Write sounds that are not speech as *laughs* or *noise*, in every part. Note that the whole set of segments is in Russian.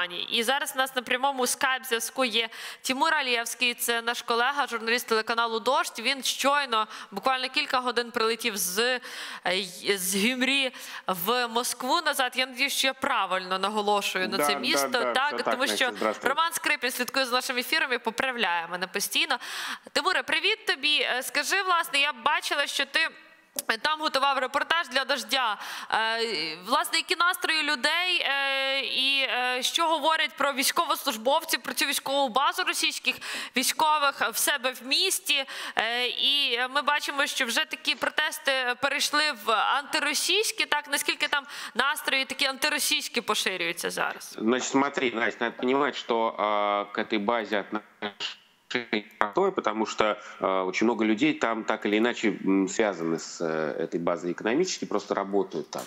компаній. І зараз у нас на прямому скайп зв'язку є Тимур Алєвський, це наш колега, журналіст телеканалу Дождь. Він щойно, буквально кілька годин прилетів з, е, з Гюмрі в Москву назад. Я надію, що я правильно наголошую на Да, це да, місто. да, все так, так, тому Настя, що. Роман Скрипін слідкує за нашим ефіром і поправляє мене постійно. Тимуре, привіт тобі. Е, Скажи, власне, я бачила, що ти. Там готував репортаж для дождя. Е, Власне, які настрої людей е, і е, що говорять про військовослужбовців, про цю військову базу російських військових в себе в місті. І ми бачимо, що вже такі протести перейшли в антиросійські. Так наскільки там настрої такі антиросійські поширюються зараз? Значит, смотри, Настя, надо понимать, э, к этой базе отношение простое, потому что э, очень много людей там так или иначе связаны с э, этой базой экономически, просто работают там.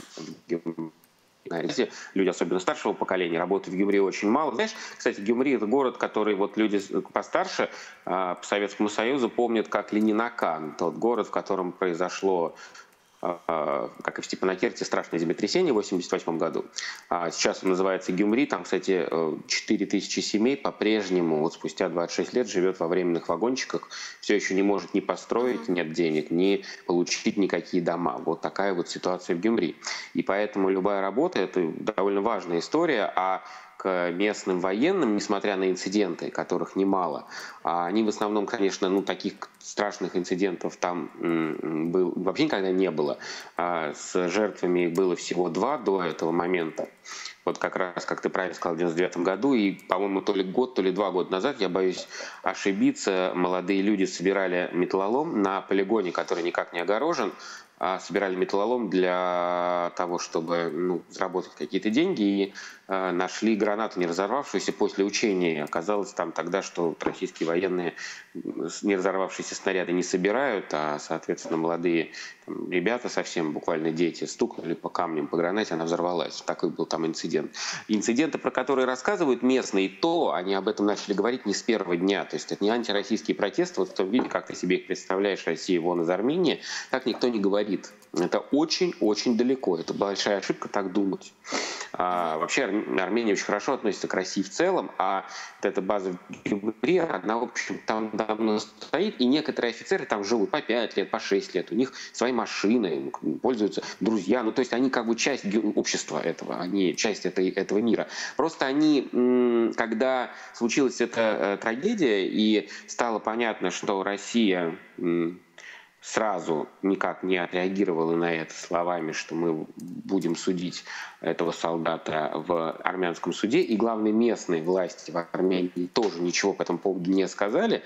Знаете, Люди, особенно старшего поколения, работают в Гюмри очень мало. Знаешь, кстати, Гюмри — это город, который вот люди постарше э, по Советскому Союзу помнят как Ленинакан, тот город, в котором произошло а, как и в Степанакерте, страшное землетрясение в 1988 году. А Сейчас он называется Гюмри. Там, кстати, э, 4 тысячи семей по-прежнему, вот спустя 26 лет, живет во временных вагончиках. Все еще не может ни построить, нет денег, ни получить никакие дома. Вот такая вот ситуация в Гюмри. И поэтому любая работа – это довольно важная история. А местным военным, несмотря на инциденты, которых немало, а они в основном, конечно, ну, таких страшных инцидентов там был, вообще никогда не было. А С жертвами было всего два до этого момента. Вот как раз, как ты правильно сказал, в 99 году, и, по-моему, то ли год, то ли два года назад, я боюсь ошибиться, молодые люди собирали металлолом на полигоне, который никак не огорожен, собирали металлолом для того, чтобы ну, заработать какие-то деньги, и э, нашли гранату, не разорвавшуюся после учения. Оказалось там тогда, что российские военные не разорвавшиеся снаряды не собирают, а, соответственно, молодые там, ребята совсем, буквально дети, стукнули по камням, по гранате, она взорвалась. Такой был там инцидент. Инциденты, про которые рассказывают местные, то они об этом начали говорить не с первого дня. То есть это не антироссийские протесты, вот в том виде, как ты себе их представляешь, Россия вон из Армении, так никто не говорит. Это очень-очень далеко. Это большая ошибка так думать. А, вообще Ар- Армения очень хорошо относится к России в целом, а вот эта база в Гюмри, она, в общем, там давно стоит, и некоторые офицеры там живут по 5 лет, по 6 лет, у них свои машины, пользуются друзья, ну, то есть они как бы часть общества этого, они часть этой, этого мира. Просто они, когда случилась эта э, трагедия, и стало понятно, что Россия сразу никак не отреагировала на это словами, что мы будем судить этого солдата в армянском суде. И главные местные власти в Армении тоже ничего по этому поводу не сказали.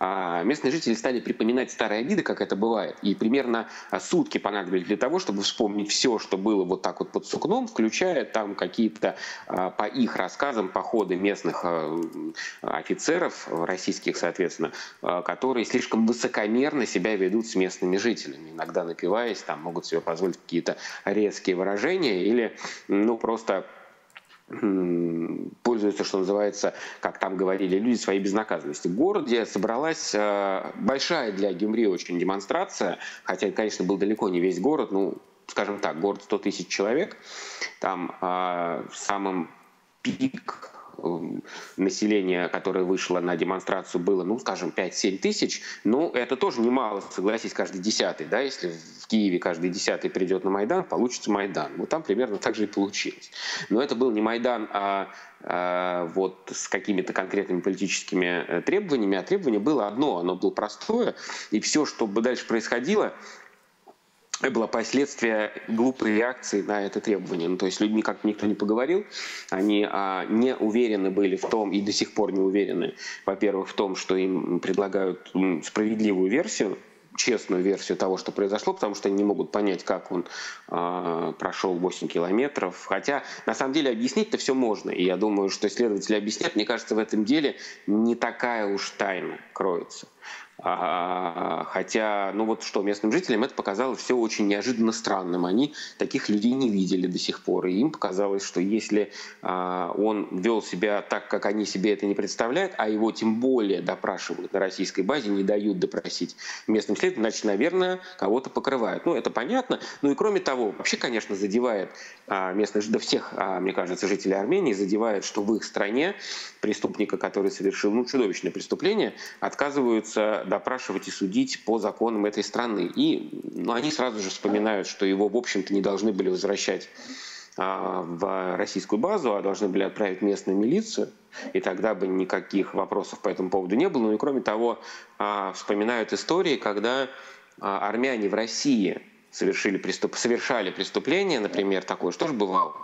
А местные жители стали припоминать старые обиды, как это бывает. И примерно а, сутки понадобились для того, чтобы вспомнить все, что было вот так вот под сукном, включая там какие-то, а, по их рассказам, походы местных офицеров, российских, соответственно, которые слишком высокомерно себя ведут с местными жителями. Иногда напиваясь, там могут себе позволить какие-то резкие выражения или, ну, просто пользуются, что называется, как там говорили люди, своей безнаказанностью. В городе собралась э, большая для Гюмри очень демонстрация, хотя, конечно, был далеко не весь город, ну, скажем так, город 100 тысяч человек, там э, самым пик населения, которое вышло на демонстрацию, было, ну, скажем, 5-7 тысяч. Ну, это тоже немало, согласись, каждый десятый, да, если в Киеве каждый десятый придет на Майдан, получится Майдан. Вот там примерно так же и получилось. Но это был не Майдан, а а, вот с какими-то конкретными политическими э, требованиями, а требование было одно, оно было простое, и все, что бы дальше происходило, было последствие глупой реакции на это требование. Ну, то есть людьми как никто не поговорил, они а, не уверены были в том, и до сих пор не уверены, во-первых, в том, что им предлагают справедливую версию, честную версию того, что произошло, потому что они не могут понять, как он а, прошел 8 километров. Хотя, на самом деле, объяснить-то все можно. И я думаю, что исследователи объяснят. Мне кажется, в этом деле не такая уж тайна кроется. Хотя, ну вот что, местным жителям это показалось все очень неожиданно странным. Они таких людей не видели до сих пор. И им показалось, что если а, он вел себя так, как они себе это не представляют, а его тем более допрашивают на российской базе, не дают допросить местным следователям, значит, наверное, кого-то покрывают. Ну, это понятно. Ну и кроме того, вообще, конечно, задевает а, местных, да всех, а, мне кажется, жителей Армении, задевает, что в их стране преступника, который совершил ну, чудовищное преступление, отказываются допрашивать и судить по законам этой страны. И ну, они сразу же вспоминают, что его, в общем-то, не должны были возвращать а, в российскую базу, а должны были отправить местную милицию, и тогда бы никаких вопросов по этому поводу не было. Ну и кроме того, а, вспоминают истории, когда а, армяне в России совершили преступ... совершали преступление, например, такое, что же бывало?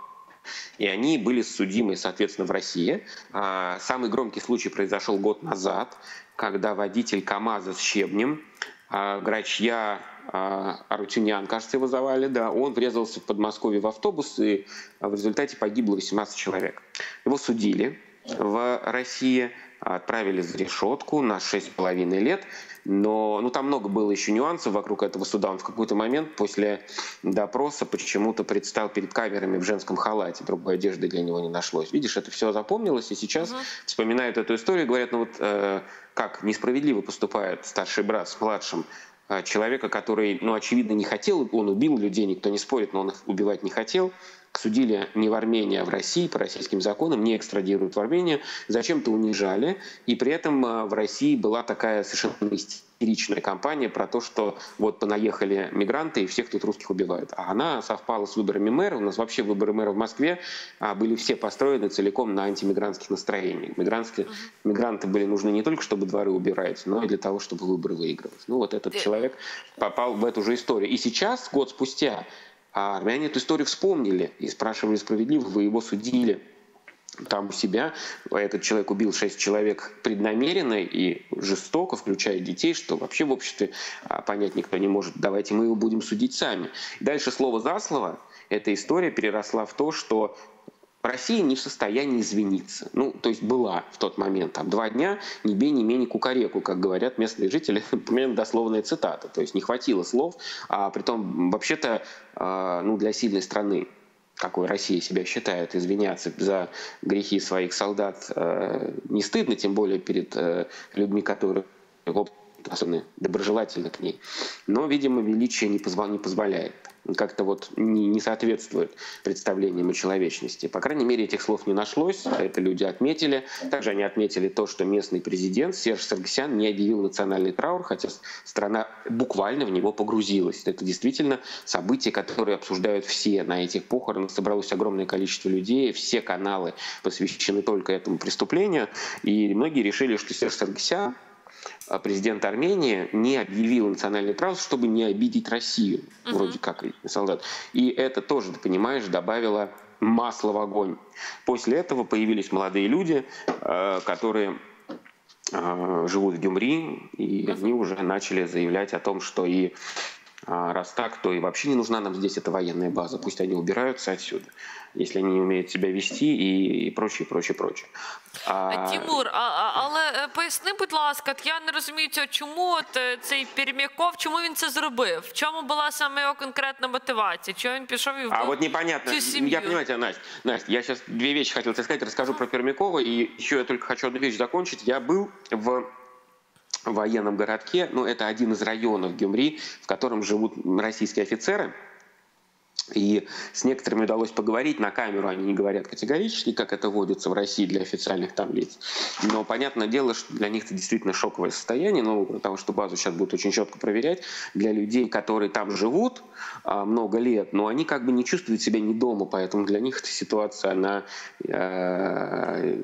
И они были судимы, соответственно, в России. Самый громкий случай произошел год назад, когда водитель КАМАЗа с щебнем, Грачья Арутюнян, кажется, его звали, да, он врезался в Подмосковье в автобус, и в результате погибло 18 человек. Его судили в России, отправили за решетку на 6,5 лет, но ну, там много было еще нюансов вокруг этого суда. Он в какой-то момент после допроса почему-то предстал перед камерами в женском халате. Другой одежды для него не нашлось. Видишь, это все запомнилось, и сейчас угу. вспоминают эту историю, говорят, ну вот э, как несправедливо поступает старший брат с младшим человека, который, ну, очевидно, не хотел, он убил людей, никто не спорит, но он их убивать не хотел, судили не в Армении, а в России по российским законам, не экстрадируют в Армению, зачем-то унижали, и при этом а, в России была такая совершенно истеричная кампания про то, что вот понаехали мигранты и всех тут русских убивают. А она совпала с выборами мэра. У нас вообще выборы мэра в Москве а, были все построены целиком на антимигрантских настроениях. Мигрантские, мигранты были нужны не только, чтобы дворы убирать, но и для того, чтобы выборы выигрывать. Ну вот этот человек попал в эту же историю. И сейчас, год спустя, а армяне эту историю вспомнили и спрашивали справедливо, вы его судили там у себя. Этот человек убил шесть человек преднамеренно и жестоко, включая детей, что вообще в обществе а, понять никто не может. Давайте мы его будем судить сами. Дальше слово за слово эта история переросла в то, что Россия не в состоянии извиниться. Ну, то есть была в тот момент, там, два дня, ни бей, ни мени кукареку, как говорят местные жители, *laughs* примерно дословная цитата. То есть не хватило слов, а при том вообще-то, э, ну, для сильной страны, какой Россия себя считает, извиняться за грехи своих солдат э, не стыдно, тем более перед э, людьми, которые особенно доброжелательны к ней. Но, видимо, величие не, позва не позволяет как-то вот не, не соответствует представлениям о человечности. По крайней мере, этих слов не нашлось, это люди отметили. Также они отметили то, что местный президент Серж Саргсян не объявил национальный траур, хотя страна буквально в него погрузилась. Это действительно событие, которое обсуждают все. На этих похоронах собралось огромное количество людей, все каналы посвящены только этому преступлению, и многие решили, что Серж Саргсян президент Армении не объявил национальный траур, чтобы не обидеть Россию, угу. вроде как солдат. И это тоже, ты понимаешь, добавило масла в огонь. После этого появились молодые люди, э, которые э, живут в Гюмри, и они уже начали заявлять о том, что и а, раз так, то и вообще не нужна нам здесь эта военная база. Пусть они убираются отсюда, если они не умеют себя вести и, і прочее, прочее, прочее. А... Тимур, а, а, але поясни, будь ласка, я не розумію цього, чому от цей Пермяков, чому він це зробив? В чому була саме його конкретна мотивація? Чого він пішов і вбив А вот непонятно. Я понимаете, Настя, Настя, я сейчас две вещи хотел тебе сказать, расскажу про Пермякова, и еще я только хочу одну вещь закончить. Я был в военном городке, ну, это один из районов Гюмри, в котором живут российские офицеры, и с некоторыми удалось поговорить на камеру, они не говорят категорически, как это водится в России для официальных там лиц. Но понятное дело, что для них это действительно шоковое состояние, но потому что базу сейчас будут очень четко проверять. Для людей, которые там живут а, много лет, но они как бы не чувствуют себя не дома, поэтому для них эта ситуация, она э,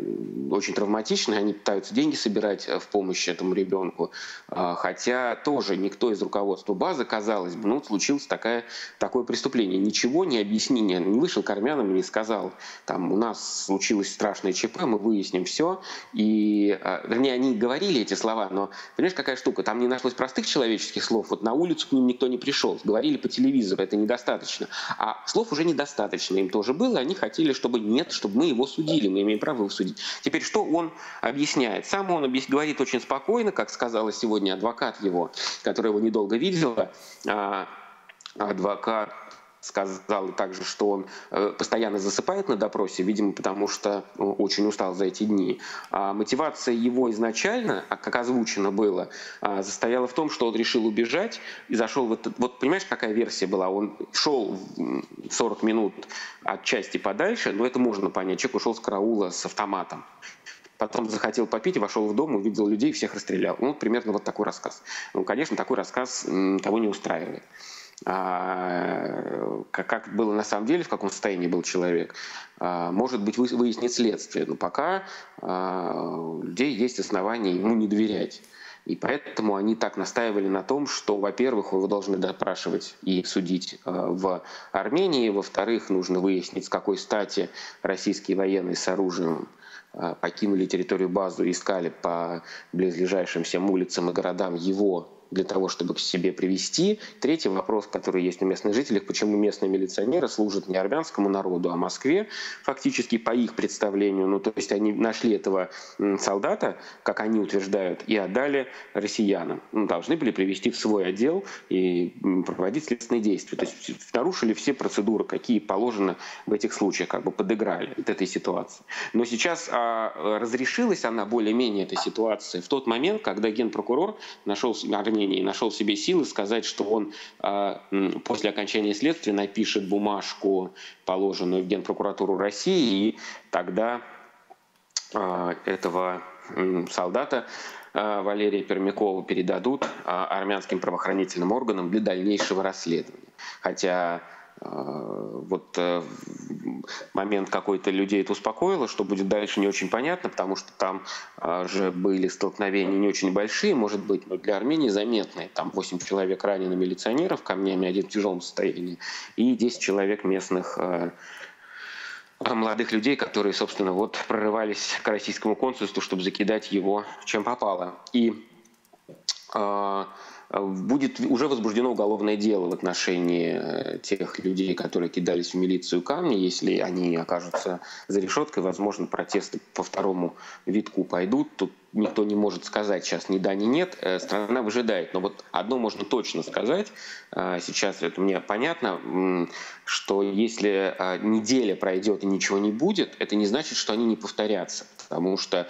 очень травматичная, они пытаются деньги собирать в помощь этому ребенку, а, хотя тоже никто из руководства базы, казалось бы, ну, случилось такое, такое преступление, ничего не объяснения, не вышел к армянам и не сказал, там, у нас случилось страшное ЧП, мы выясним все. И, э, вернее, они говорили эти слова, но, понимаешь, какая штука, там не нашлось простых человеческих слов, вот на улицу к ним никто не пришел, говорили по телевизору, это недостаточно. А слов уже недостаточно им тоже было, они хотели, чтобы нет, чтобы мы его судили, мы имеем право его судить. Теперь, что он объясняет? Сам он говорит очень спокойно, как сказала сегодня адвокат его, который его недолго видела, а, адвокат сказал также, что он э, постоянно засыпает на допросе, видимо, потому что очень устал за эти дни. А мотивация его изначально, а как озвучено было, а, состояла в том, что он решил убежать и зашел в этот... Вот понимаешь, какая версия была? Он шел 40 минут от части подальше, но это можно понять. Человек ушел с караула с автоматом. Потом захотел попить вошел в дом, увидел людей, всех расстрелял. Ну, примерно вот такой рассказ. Ну, конечно, такой рассказ того не устраивает. А, как было на самом деле, в каком состоянии был человек, а, может быть, выяснит следствие. Но пока а, у людей есть основания ему не доверять. И поэтому они так настаивали на том, что, во-первых, его должны допрашивать и судить в Армении, во-вторых, нужно выяснить, с какой стати российские военные с оружием покинули территорию базу и искали по близлежащим всем улицам и городам его для того, чтобы к себе привести. Третий вопрос, который есть у местных жителей, почему местные милиционеры служат не армянскому народу, а Москве, фактически по их представлению. Ну, то есть они нашли этого солдата, как они утверждают, и отдали россиянам. Ну, должны были привести в свой отдел и проводить следственные действия. То есть нарушили все процедуры, какие положено в этих случаях, как бы подыграли от этой ситуации. Но сейчас а, разрешилась она более-менее, эта ситуация, в тот момент, когда генпрокурор нашел сомнений, нашел в себе силы сказать, что он а, после окончания следствия напишет бумажку, положенную в Генпрокуратуру России, и тогда а, этого солдата а, Валерия Пермякова передадут армянским правоохранительным органам для дальнейшего расследования. Хотя вот э, момент какой-то людей это успокоило, что будет дальше не очень понятно, потому что там э, же были столкновения не очень большие, может быть, но для Армении заметные. Там 8 человек ранены милиционеров камнями, один в тяжелом состоянии, и 10 человек местных молодых людей, которые, собственно, вот прорывались к российскому консульству, чтобы закидать его чем попало. И Э, будет уже возбуждено уголовное дело в отношении э, тех людей, которые кидались в милицию камни. Если они окажутся за решеткой, возможно, протесты по второму витку пойдут. Тут никто не может сказать сейчас ни да, ни нет. Э, страна выжидает. Но вот одно можно точно сказать. Сейчас это мне понятно, что если неделя пройдет и ничего не будет, это не значит, что они не повторятся. Потому что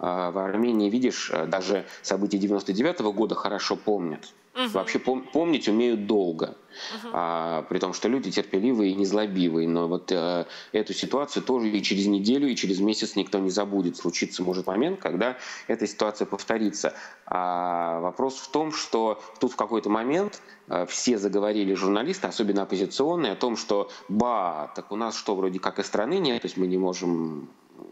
в Армении, видишь, э, даже события 99 -го года хорошо помнят. Угу. Вообще пом помнить умеют долго. Угу. А, при том, что люди терпеливые и незлобивые. Но вот а, эту ситуацию тоже и через неделю, и через месяц никто не забудет. Случится может момент, когда эта ситуация повторится. А вопрос в том, что тут в какой-то момент а, все заговорили журналисты, особенно оппозиционные, о том, что ба, так у нас что, вроде как и страны нет, то есть мы не можем Э,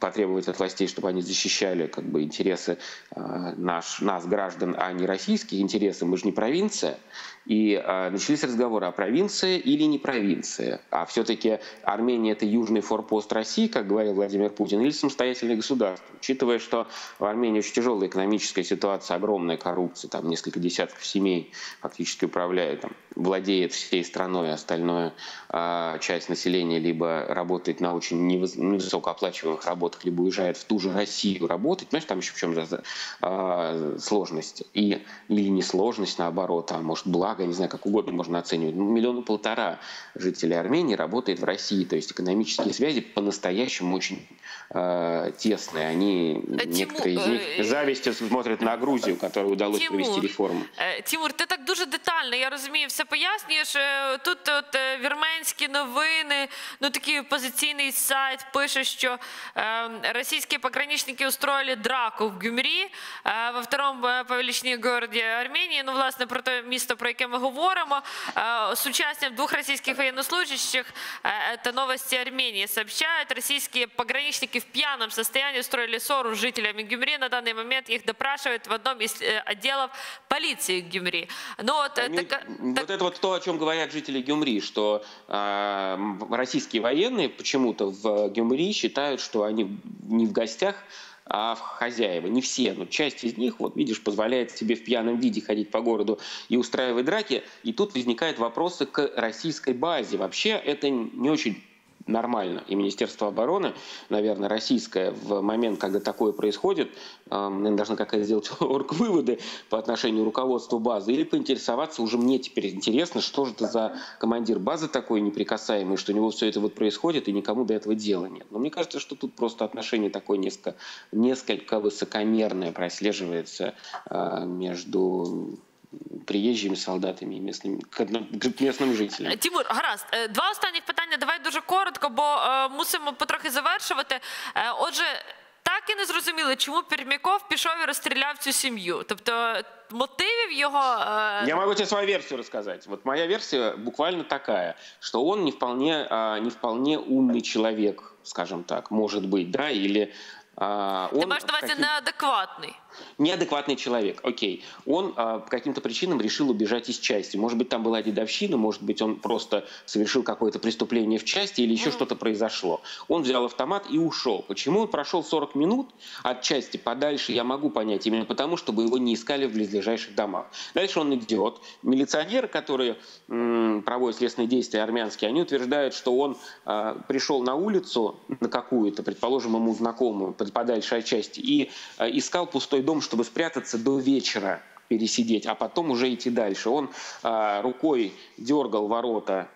потребовать от властей, чтобы они защищали как бы, интересы э, наш, нас, граждан, а не российские интересы. Мы же не провинция. И э, начались разговоры о провинции или не провинции. А все-таки Армения – это южный форпост России, как говорил Владимир Путин, или самостоятельное государство. Учитывая, что в Армении очень тяжелая экономическая ситуация, огромная коррупция, там несколько десятков семей фактически управляют, там, владеет всей страной, а остальное э, часть населения либо работает на очень невысокооплачиваемых работах, либо уезжает в ту же Россию работать. Понимаешь, там еще в чем э, сложность. И, или не сложность, наоборот, а может благо благо, не знаю, как угодно можно оценивать, ну, миллиона полтора жителей Армении работает в России. То есть экономические связи по-настоящему очень э, тесные. Они, Тимур, некоторые из них, э, завистью смотрят на Грузию, которой удалось Тимур, провести реформу. Е, Тимур, ти так дуже детально, я розумію, все пояснюєш. Тут от вірменські новини, ну такий опозиційний сайт пише, що е, російські пограничники устроили драку в Гюмрі е, во второму е, по величині городі Арменії. Ну, власне, про те місто, про яке ми говоримо. Е, с участием двух российских военнослужащих, э, это новости Армении, сообщают, российские пограничники в пьяном состоянии устроили ссору с жителями Гюмри. На данный момент их допрашивают в одном из э, отделов полиции Гюмри. Ну, вот, э, Они- така- вот так- это вот то, о чем говорят жители Гюмри, что э, российские военные почему-то в Гюмри считают, что они не в гостях, а в хозяева. Не все, но часть из них, вот видишь, позволяет себе в пьяном виде ходить по городу и устраивать драки. И тут возникают вопросы к российской базе. Вообще это не очень нормально. И Министерство обороны, наверное, российское, в момент, когда такое происходит, э, наверное, должна какая-то сделать *laughs* орг-выводы по отношению к руководству базы или поинтересоваться, уже мне теперь интересно, что же это за командир базы такой неприкасаемый, что у него все это вот происходит и никому до этого дела нет. Но мне кажется, что тут просто отношение такое несколько, несколько высокомерное прослеживается э, между приезжими солдатами и местными, к одно- к местным жителям. Тимур, гаразд. Е, Два останніх питання. Давай дуже коротко, бо е, мусимо потрохи завершувати. Е, Отже, так і не зрозуміли, чому Пермяков пішов і розстріляв цю сім'ю. Тобто мотивів його. е, Я могу тебе свою версию рассказать. Вот моя версия буквально такая, что он не вполне, а, не вполне умный человек, скажем так, может быть, да, или а, Ти он маєш на увазі каким- неадекватний. Неадекватный человек, окей. Он а, по каким-то причинам решил убежать из части. Может быть, там была дедовщина, может быть, он просто совершил какое-то преступление в части или еще что-то произошло. Он взял автомат и ушел. Почему он прошел 40 минут от части подальше, я могу понять, именно потому, чтобы его не искали в близлежащих домах. Дальше он идет. Милиционеры, которые м, проводят следственные действия армянские, они утверждают, что он а, пришел на улицу, на какую-то, предположим, ему знакомую, под- подальше от части, и а, искал пустой дом, чтобы спрятаться до вечера, пересидеть, а потом уже идти дальше. Он а, рукой дергал ворота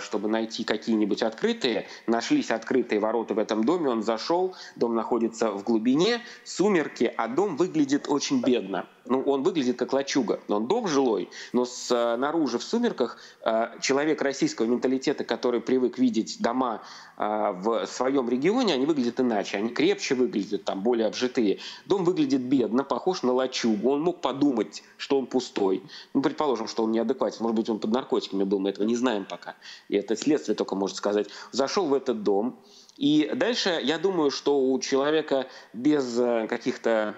чтобы найти какие-нибудь открытые. Нашлись открытые ворота в этом доме, он зашел, дом находится в глубине, сумерки, а дом выглядит очень бедно. Ну, он выглядит как лачуга, он дом жилой, но снаружи в сумерках э, человек российского менталитета, который привык видеть дома э, в своем регионе, они выглядят иначе, они крепче выглядят, там более обжитые. Дом выглядит бедно, похож на лачугу. Он мог подумать, что он пустой. Ну, предположим, что он неадекватен, может быть, он под наркотиками был, мы этого не знаем пока. И это следствие только может сказать. Зашел в этот дом, и дальше я думаю, что у человека без э, каких-то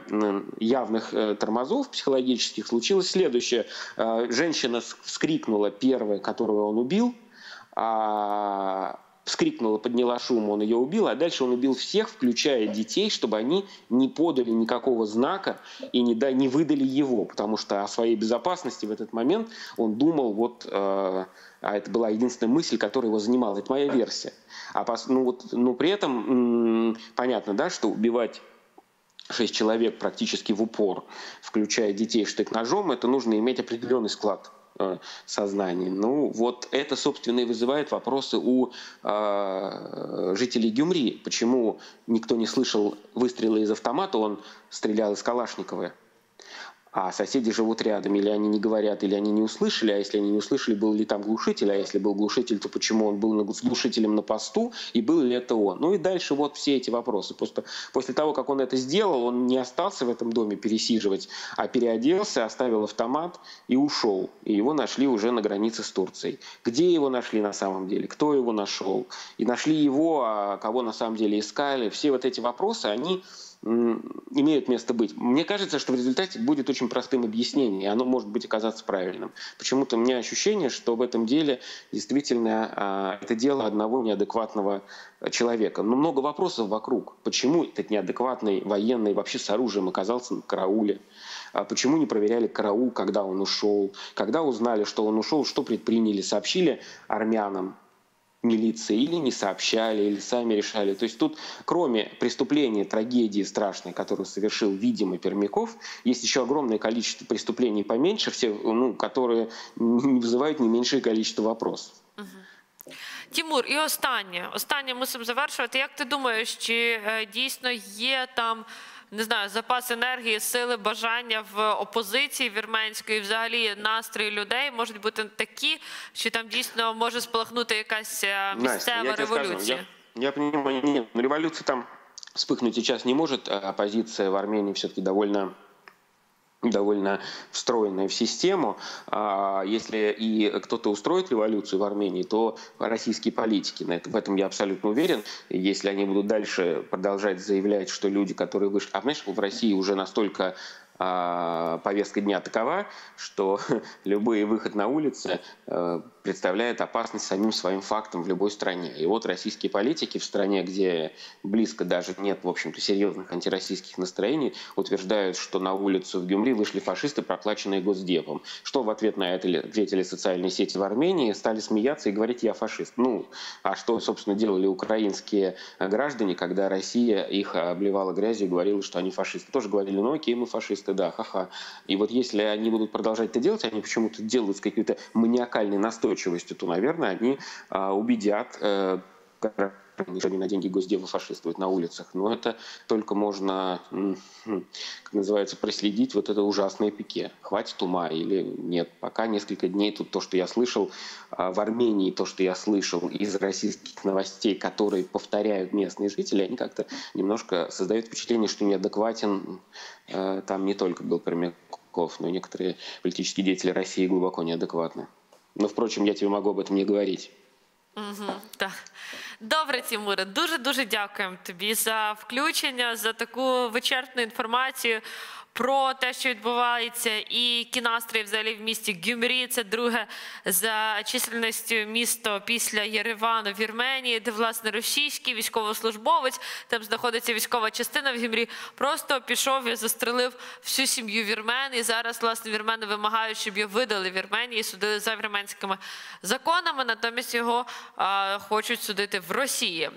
явных э, тормозов психологических случилось следующее. Э, Женщина вскрикнула первая, которую он убил, а, вскрикнула, подняла шум, он ее убил, а дальше он убил всех, включая детей, чтобы они не подали никакого знака и не, да, не выдали его, потому что о своей безопасности в этот момент он думал, вот, э, а это была единственная мысль, которая его занимала. Это моя версия. А пос- ну, вот, но при этом м, понятно, да, что убивать шесть человек практически в упор, включая детей штык-ножом, это нужно иметь определенный склад э, сознания. Ну, вот это, собственно, и вызывает вопросы у э, жителей Гюмри. Почему никто не слышал выстрела из автомата, он стрелял из Калашникова, а соседи живут рядом, или они не говорят, или они не услышали, а если они не услышали, был ли там глушитель, а если был глушитель, то почему он был с глушителем на посту, и был ли это он. Ну и дальше вот все эти вопросы. Просто после того, как он это сделал, он не остался в этом доме пересиживать, а переоделся, оставил автомат и ушел. И его нашли уже на границе с Турцией. Где его нашли на самом деле? Кто его нашел? И нашли его, а кого на самом деле искали? Все вот эти вопросы, они имеют место быть. Мне кажется, что в результате будет очень простым объяснение, и оно может быть оказаться правильным. Почему-то у меня ощущение, что в этом деле действительно а, это дело одного неадекватного человека. Но много вопросов вокруг. Почему этот неадекватный военный вообще с оружием оказался на карауле? А Почему не проверяли караул, когда он ушел? Когда узнали, что он ушел, что предприняли? Сообщили армянам, милиции или не сообщали, или сами решали. То есть тут, кроме преступления, трагедии страшной, которую совершил, видимо, Пермяков, есть еще огромное количество преступлений поменьше, все, ну, которые не вызывают не меньшее количество вопросов. Тімур, і останнє. Останнє мусимо завершувати. Як ти думаєш, чи е, дійсно є там Не знаю, запас енергії, сили, бажання в опозиції вірменської, взагалі настрої людей можуть бути такі, що там дійсно може спалахнути якась місцева Настя, місцева я революція? я, Я понимаю, нет, ну, революция там вспыхнуть сейчас не может. Опозиція Оппозиция в Армении все-таки довольно довольно встроенная в систему. А Если и кто-то устроит революцию в Армении, то российские политики. В этом я абсолютно уверен. Если они будут дальше продолжать заявлять, что люди, которые вышли... А знаешь, в России уже настолько а, повестка дня такова, что *laughs* любой выход на улицы э, представляет опасность самим своим фактом в любой стране. И вот российские политики в стране, где близко даже нет, в общем-то, серьезных антироссийских настроений, утверждают, что на улицу в Гюмри вышли фашисты, проплаченные Госдепом. Что в ответ на это ли- ответили социальные сети в Армении? Стали смеяться и говорить «я фашист». Ну, а что, собственно, делали украинские граждане, когда Россия их обливала грязью и говорила, что они фашисты? Тоже говорили, ну окей, мы фашисты, да, ха-ха. И вот если они будут продолжать это делать, они почему-то делают с какой-то маниакальной настойчивостью, то, наверное, они а, убедят э, они на деньги Госдепа фашистуют на улицах. Но это только можно, хм, как называется, проследить вот это ужасное пике. Хватит ума или нет. Пока несколько дней тут то, что я слышал а, в Армении, то, что я слышал из российских новостей, которые повторяют местные жители, они как-то немножко создают впечатление, что неадекватен э, там не только был Пермяков, но и некоторые политические деятели России глубоко неадекватны. Но, впрочем, я тебе могу об этом не говорить. Угу, так. Добре, Тімуре, дуже дуже дякуємо тобі за включення, за таку вичерпну інформацію Про те, що відбувається, і які настрої взагалі в місті Гюмрі. Це друге за чисельністю місто після Єревану в Вірменії, де власне російський військовослужбовець, там знаходиться військова частина в Гюмрі, просто пішов і застрелив всю сім'ю вірмен. І зараз власне вірмени вимагають, щоб його видали Вірменії, судили за вірменськими законами. Натомість його а, хочуть судити в Росії.